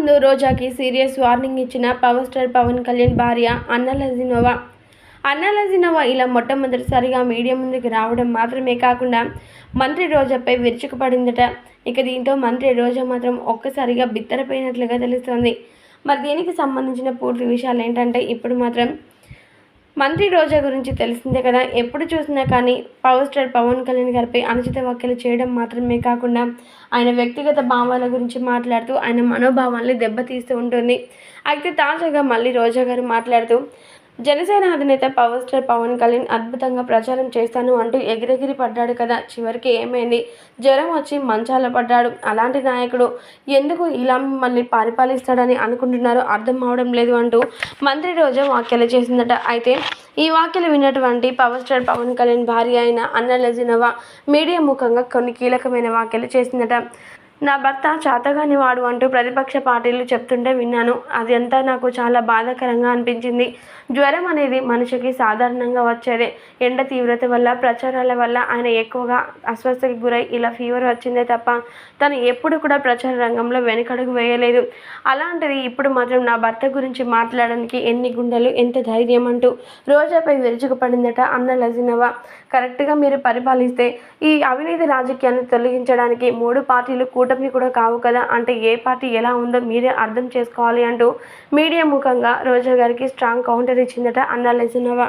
ముందు రోజాకి serious warning ఇచ్చిన పవర్ స్టార్ పవన్ కళ్యాణ్ భార్య అన్నలజినోవా అన్నలజినోవా ఇలా మొట్టమొదటిసారిగా మీడియా ముందుకు రావడం మాత్రమే కాకుండా మంత్రి రోజాపై విరుచుకుపడిందట. ఇక దీంతో మంత్రి రోజా మాత్రం ఒక్కసారిగా బిత్తరపోయినట్లుగా తెలుస్తోంది. మరి దీనికి సంబంధించిన పూర్తి విషయాలు ఏంటంటే ఇప్పుడు మాత్రం మంత్రి రోజా గురించి తెలిసిందే కదా. ఎప్పుడు చూసినా కానీ పవర్ స్టార్ పవన్ కళ్యాణ్ గారిపై అనుచిత వ్యాఖ్యలు చేయడం మాత్రమే కాకుండా ఆయన వ్యక్తిగత భావాల గురించి మాట్లాడుతూ ఆయన మనోభావాల్ని దెబ్బతీస్తూ ఉంటుంది. అయితే తాజాగా మళ్ళీ రోజా గారు మాట్లాడుతూ జనసేన అధినేత పవర్ స్టార్ పవన్ కళ్యాణ్ అద్భుతంగా ప్రచారం చేస్తాను అంటూ ఎగిరెగిరి పడ్డాడు కదా. చివరికి ఏమైంది? జ్వరం వచ్చి మంచాల పడ్డాడు. అలాంటి నాయకుడు ఎందుకు ఇలా మిమ్మల్ని పరిపాలిస్తాడని అనుకుంటున్నారో అర్థం అవడం లేదు అంటూ మంత్రి రోజా వ్యాఖ్యలు చేసిందట. అయితే ఈ వ్యాఖ్యలు విన్నటువంటి పవర్ స్టార్ పవన్ కళ్యాణ్ భార్య అయిన అన్న లజినవా మీడియా ముఖంగా కొన్ని కీలకమైన వ్యాఖ్యలు చేసిందట. నా భర్త చాతగాని వాడు అంటూ ప్రతిపక్ష పార్టీలు చెప్తుంటే విన్నాను. అది అంతా నాకు చాలా బాధాకరంగా అనిపించింది. జ్వరం అనేది మనిషికి సాధారణంగా వచ్చేదే. ఎండ తీవ్రత వల్ల ప్రచారాల వల్ల ఆయన ఎక్కువగా అస్వస్థకి గురై ఇలా ఫీవర్ వచ్చిందే తప్ప తను ఎప్పుడు కూడా ప్రచార రంగంలో వెనుకడుగు వేయలేదు. అలాంటిది ఇప్పుడు మాత్రం నా భర్త గురించి మాట్లాడడానికి ఎన్ని గుండెలు ఎంత ధైర్యం అంటూ రోజాపై విరుచుకుపడిందట అన్న లజినవా కరెక్ట్గా మీరు పరిపాలిస్తే ఈ అవినీతి రాజకీయాన్ని తొలగించడానికి మూడు పార్టీలు కూటమి కూడా కావు కదా. అంటే ఏ పార్టీ ఎలా ఉందో మీరే అర్థం చేసుకోవాలి అంటూ మీడియా ముఖంగా రోజా గారికి స్ట్రాంగ్ కౌంటర్ ఇచ్చిందట అన్న లజినవా